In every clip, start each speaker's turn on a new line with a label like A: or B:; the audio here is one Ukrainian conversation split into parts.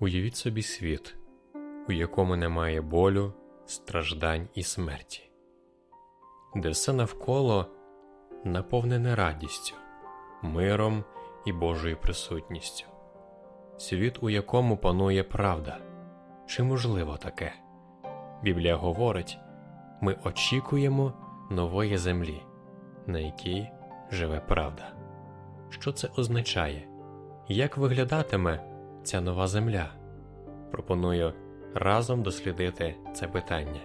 A: Уявіть собі світ, у якому немає болю, страждань і смерті, де все навколо наповнене радістю, миром і Божою присутністю, світ, у якому панує правда. Чи можливо таке? Біблія говорить: ми очікуємо нової землі, на якій живе правда. Що це означає? Як виглядатиме ця нова земля? Пропоную разом дослідити це питання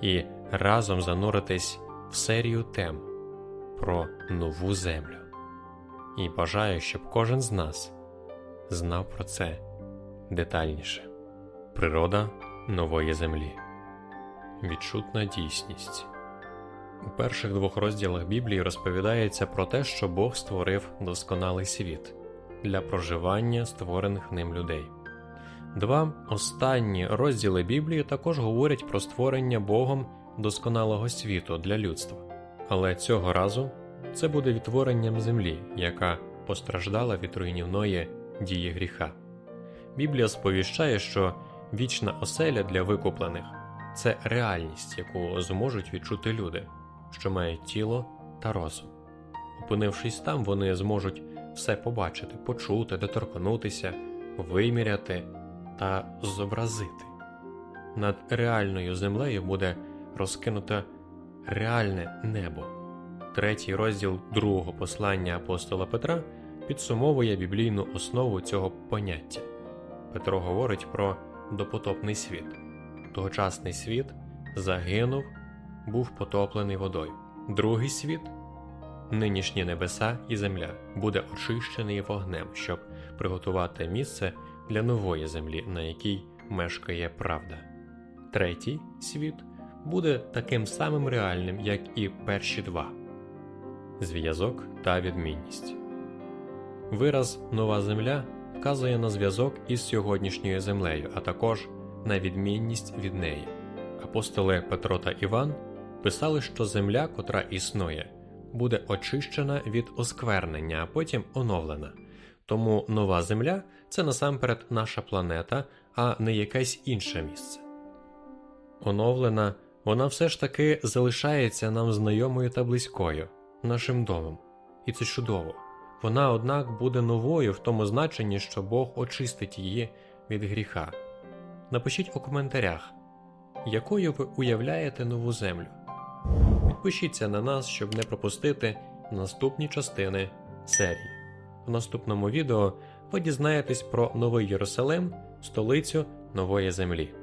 A: і разом зануритись в серію тем про нову землю. І бажаю, щоб кожен з нас знав про це детальніше. Природа нової землі. Відчутна дійсність. У перших двох розділах Біблії розповідається про те, що Бог створив досконалий світ для проживання створених ним людей. Два останні розділи Біблії також говорять про створення Богом досконалого світу для людства, але цього разу це буде відтворенням землі, яка постраждала від руйнівної дії гріха. Біблія сповіщає, що вічна оселя для викуплених це реальність, яку зможуть відчути люди, що мають тіло та розум. Опинившись там, вони зможуть все побачити, почути, доторкнутися, виміряти та зобразити. Над реальною землею буде розкинуте реальне небо. Третій розділ другого послання апостола Петра підсумовує біблійну основу цього поняття. Петро говорить про допотопний світ. Тогочасний світ загинув, був потоплений водою. Другий світ, нинішні небеса і земля, буде очищений вогнем, щоб приготувати місце для нової землі, на якій мешкає правда. Третій світ буде таким самим реальним, як і перші два зв'язок та відмінність. Вираз нова земля вказує на зв'язок із сьогоднішньою землею, а також на відмінність від неї. Апостоли Петро та Іван писали, що земля, котра існує, буде очищена від осквернення, а потім оновлена. Тому нова земля це насамперед наша планета, а не якесь інше місце. Оновлена, вона все ж таки залишається нам знайомою та близькою, нашим домом. І це чудово. Вона, однак, буде новою в тому значенні, що Бог очистить її від гріха. Напишіть у коментарях, якою ви уявляєте нову землю. Підпишіться на нас, щоб не пропустити наступні частини серії. В наступному відео ви дізнаєтесь про Новий Єрусалим, столицю нової землі.